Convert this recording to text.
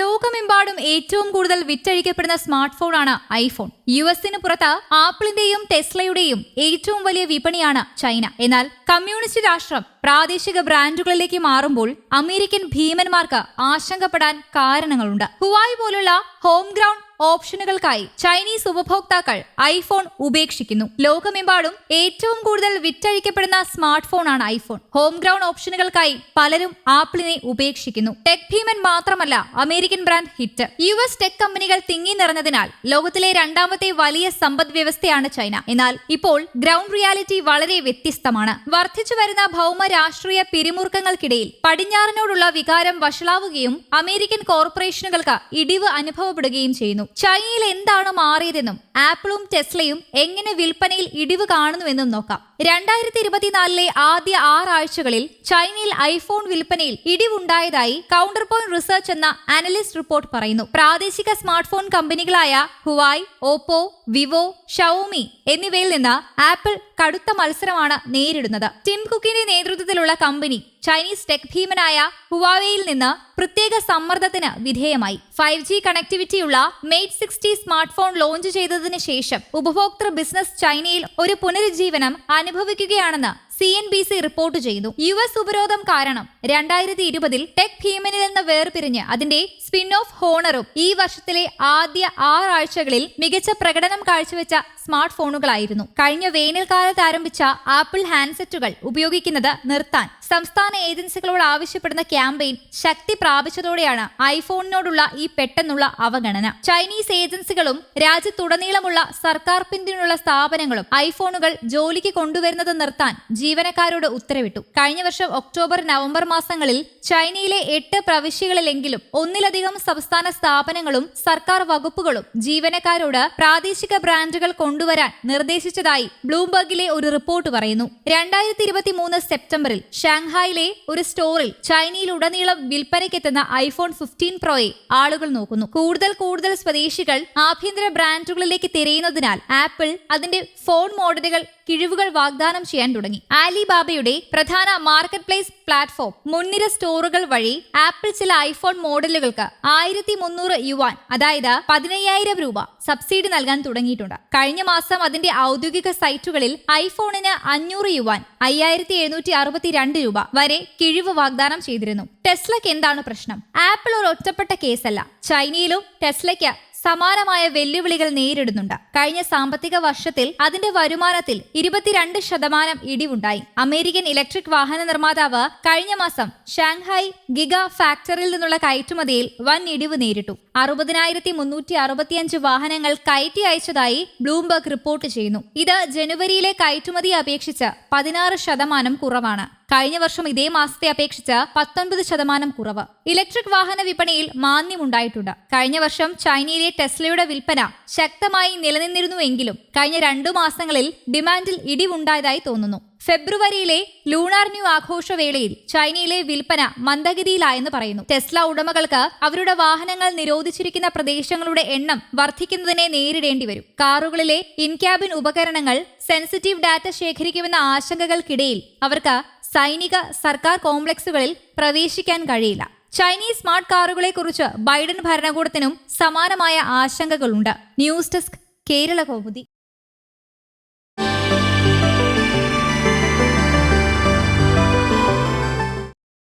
ലോകമെമ്പാടും ഏറ്റവും കൂടുതൽ വിറ്റഴിക്കപ്പെടുന്ന സ്മാർട്ട് ഫോണാണ് ഐഫോൺ. യു എസിന് പുറത്ത് ആപ്പിളിന്റെയും ടെസ്ലയുടെയും ഏറ്റവും വലിയ വിപണിയാണ് ചൈന. എന്നാൽ കമ്മ്യൂണിസ്റ്റ് രാഷ്ട്രം പ്രാദേശിക ബ്രാൻഡുകളിലേക്ക് മാറുമ്പോൾ അമേരിക്കൻ ഭീമന്മാർക്ക് ആശങ്കപ്പെടാൻ കാരണങ്ങളുണ്ട്. ഹുവായ് പോലുള്ള ഹോം ഗ്രൗണ്ട് ഓപ്ഷനുകൾക്കായി ചൈനീസ് ഉപഭോക്താക്കൾ ഐഫോൺ ഉപേക്ഷിക്കുന്നു. ലോകമെമ്പാടും ഏറ്റവും കൂടുതൽ വിറ്റഴിക്കപ്പെടുന്ന സ്മാർട്ട് ഫോണാണ് ഐഫോൺ. ഹോം ഗ്രൗണ്ട് ഓപ്ഷനുകൾക്കായി പലരും ആപ്പിളിനെ ഉപേക്ഷിക്കുന്നു. ടെക് ഭീമൻ മാത്രമല്ല American brand hit. U S tech കമ്പനികൾ തിങ്ങി നിറഞ്ഞതിനാൽ ലോകത്തിലെ രണ്ടാമത്തെ വലിയ സമ്പദ് വ്യവസ്ഥയാണ് ചൈന. എന്നാൽ ഇപ്പോൾ ഗ്രൗണ്ട് റിയാലിറ്റി വളരെ വ്യത്യസ്തമാണ്. വർദ്ധിച്ചു വരുന്ന ഭൗമ രാഷ്ട്രീയ പിരിമുറുക്കങ്ങൾക്കിടയിൽ പടിഞ്ഞാറിനോടുള്ള വികാരം വഷളാവുകയും അമേരിക്കൻ കോർപ്പറേഷനുകൾക്ക് ഇടിവ് അനുഭവപ്പെടുകയും ചെയ്യുന്നു. ചൈനയിൽ എന്താണ് മാറിയതെന്നും ആപ്പിളും ടെസ്ലയും എങ്ങനെ വിൽപ്പനയിൽ ഇടിവ് കാണുന്നുവെന്നും നോക്കാം. രണ്ടായിരത്തി ഇരുപത്തിനാലിലെ ആദ്യ ആറാഴ്ചകളിൽ ചൈനയിൽ ഐഫോൺ വിൽപ്പനയിൽ ഇടിവുണ്ടായതായി കൗണ്ടർ പോയിന്റ് റിസർച്ച് എന്ന അനലിസ്റ്റ് റിപ്പോർട്ട് പറയുന്നു. പ്രാദേശിക സ്മാർട്ട് ഫോൺ കമ്പനികളായ ഹുവായ് ഓപ്പോ വിവോ ഷവോമി എന്നിവയിൽ നിന്ന് ആപ്പിൾ കടുത്ത മത്സരമാണ് നേരിടുന്നത്. ടിം കുക്കിന്റെ നേതൃത്വത്തിലുള്ള കമ്പനി ചൈനീസ് ടെക് ഭീമനായ ഹുവാവേയിൽ നിന്ന് പ്രത്യേക സമ്മർദ്ദത്തിന് വിധേയമായി. ഫൈവ് ജി കണക്ടിവിറ്റിയുള്ള Mate sixty smartphone launch ചെയ്തതിനു ശേഷം ഉപഭോക്തൃ ബിസിനസ് ചൈനയിൽ ഒരു പുനരുജ്ജീവനം അനുഭവിക്കുകയാണെന്ന് C N B C report ചെയ്യുന്നു. യു എസ് ഉപരോധം കാരണം രണ്ടായിരത്തി ഇരുപതിൽ ടെക് ഭീമനിൽ നിന്ന് വേർപിരിഞ്ഞ് അതിന്റെ സ്പിൻ ഓഫ് ഹോണറും ഈ വർഷത്തിലെ ആദ്യ ആറാഴ്ചകളിൽ മികച്ച പ്രകടനം കാഴ്ചവെച്ച സ്മാർട്ട് ഫോണുകളായിരുന്നു കഴിഞ്ഞ വേനൽക്കാലത്ത് ആരംഭിച്ച ആപ്പിൾ ഹാൻഡ്സെറ്റുകൾ ഉപയോഗിക്കുന്നത് നിർത്താൻ സംസ്ഥാന ഏജൻസികളോട് ആവശ്യപ്പെടുന്ന ക്യാമ്പയിൻ ശക്തി പ്രാപിച്ചതോടെയാണ് ഐഫോണിനോടുള്ള ഈ പെട്ടെന്നുള്ള അവഗണന. ചൈനീസ് ഏജൻസികളും രാജ്യത്തുടനീളമുള്ള സർക്കാർ പിന്തുണയുള്ള സ്ഥാപനങ്ങളും ഐഫോണുകൾ ജോലിക്ക് കൊണ്ടുവരുന്നത് നിർത്താൻ ജീവനക്കാരോട് ഉത്തരവിട്ടു. കഴിഞ്ഞ വർഷം ഒക്ടോബർ നവംബർ മാസങ്ങളിൽ ചൈനയിലെ എട്ട് പ്രവിശ്യകളിലെങ്കിലും ഒന്നിലധികം സംസ്ഥാന സ്ഥാപനങ്ങളും സർക്കാർ വകുപ്പുകളും ജീവനക്കാരോട് പ്രാദേശിക ബ്രാൻഡുകൾ കൊണ്ടുവരാൻ നിർദ്ദേശിച്ചതായി ബ്ലൂംബർഗിലെ ഒരു റിപ്പോർട്ട് പറയുന്നു. രണ്ടായിരത്തി ഇരുപത്തി മൂന്ന് സെപ്റ്റംബറിൽ ഷാങ്ഹായിലെ ഒരു സ്റ്റോറിൽ ചൈനയിലുടനീളം വിൽപ്പനയ്ക്കെത്തുന്ന ഐഫോൺ ഫിഫ്റ്റീൻ പ്രോയെ ആളുകൾ നോക്കുന്നു. കൂടുതൽ കൂടുതൽ സ്വദേശികൾ ആഭ്യന്തര ബ്രാൻഡുകളിലേക്ക് തിരയുന്നതിനാൽ ആപ്പിൾ അതിന്റെ ഫോൺ മോഡലുകൾ കിഴിവുകൾ വാഗ്ദാനം ചെയ്യാൻ തുടങ്ങി. ആലിബാബയുടെ പ്രധാന മാർക്കറ്റ് പ്ലേസ് പ്ലാറ്റ്ഫോം മുൻനിര സ്റ്റോറുകൾ വഴി ആപ്പിൾ ചില ഐഫോൺ മോഡലുകൾക്ക് ആയിരത്തി മുന്നൂറ് യുവാൻ അതായത് പതിനയ്യായിരം രൂപ സബ്സിഡി നൽകാൻ തുടങ്ങിയിട്ടുണ്ട്. കഴിഞ്ഞ മാസം അതിന്റെ ഔദ്യോഗിക സൈറ്റുകളിൽ ഐഫോണിന് അഞ്ഞൂറ് യുവാൻ അയ്യായിരത്തി എഴുന്നൂറ്റി അറുപത്തി രണ്ട് രൂപ വരെ കിഴിവ് വാഗ്ദാനം ചെയ്തിരുന്നു. ടെസ്ലയ്ക്ക് എന്താണ് പ്രശ്നം? ആപ്പിൾ ഒരു ഒറ്റപ്പെട്ട കേസല്ല. ചൈനയിലും ടെസ്ലയ്ക്ക് സമാനമായ വെല്ലുവിളികൾ നേരിടുന്നുണ്ട്. കഴിഞ്ഞ സാമ്പത്തിക വർഷത്തിൽ അതിന്റെ വരുമാനത്തിൽ ഇരുപത്തിരണ്ട് ശതമാനം ഇടിവുണ്ടായി. അമേരിക്കൻ ഇലക്ട്രിക് വാഹന നിർമ്മാതാവ് കഴിഞ്ഞ മാസം ഷാങ്ഹായ് ഗിഗ ഫാക്ടറിയിൽ നിന്നുള്ള കയറ്റുമതിയിൽ വൻ ഇടിവ് നേരിട്ടു. അറുപതിനായിരത്തി മുന്നൂറ്റി അറുപത്തിയഞ്ച് വാഹനങ്ങൾ കയറ്റി അയച്ചതായി ബ്ലൂംബർഗ് റിപ്പോർട്ട് ചെയ്യുന്നു. ഇത് ജനുവരിയിലെ കയറ്റുമതി അപേക്ഷിച്ച് പതിനാറ് ശതമാനം കുറവാണ്. കഴിഞ്ഞ വർഷം ഇതേ മാസത്തെ അപേക്ഷിച്ച് പത്തൊൻപത് ശതമാനം കുറവ്. ഇലക്ട്രിക് വാഹന വിപണിയിൽ മാന്ദ്യമുണ്ടായിട്ടുണ്ട്. കഴിഞ്ഞ വർഷം ചൈനയിലെ ടെസ്ലയുടെ വിൽപ്പന ശക്തമായി നിലനിന്നിരുന്നുവെങ്കിലും കഴിഞ്ഞ രണ്ടു മാസങ്ങളിൽ ഡിമാൻഡിൽ ഇടിവുണ്ടായതായി തോന്നുന്നു. ഫെബ്രുവരിയിലെ ലൂണാർ ന്യൂ ആഘോഷവേളയിൽ ചൈനയിലെ വിൽപ്പന മന്ദഗതിയിലായെന്ന് പറയുന്നു. ടെസ്ല ഉടമകൾക്ക് അവരുടെ വാഹനങ്ങൾ നിരോധിച്ചിരിക്കുന്ന പ്രദേശങ്ങളുടെ എണ്ണം വർദ്ധിക്കുന്നതിനെ നേരിടേണ്ടി വരും. കാറുകളിലെ ഇൻക്യാബിൻ ഉപകരണങ്ങൾ സെൻസിറ്റീവ് ഡാറ്റ ശേഖരിക്കുമെന്ന ആശങ്കകൾക്കിടയിൽ അവർക്ക് സൈനിക സർക്കാർ കോംപ്ലക്സുകളിൽ പ്രവേശിക്കാൻ കഴിയില്ല. ചൈനീസ് സ്മാർട്ട് കാറുകളെ കുറിച്ച് ബൈഡൻ ഭരണകൂടത്തിനും സമാനമായ ആശങ്കകളുണ്ട്. News desk Kerala Kaumudi.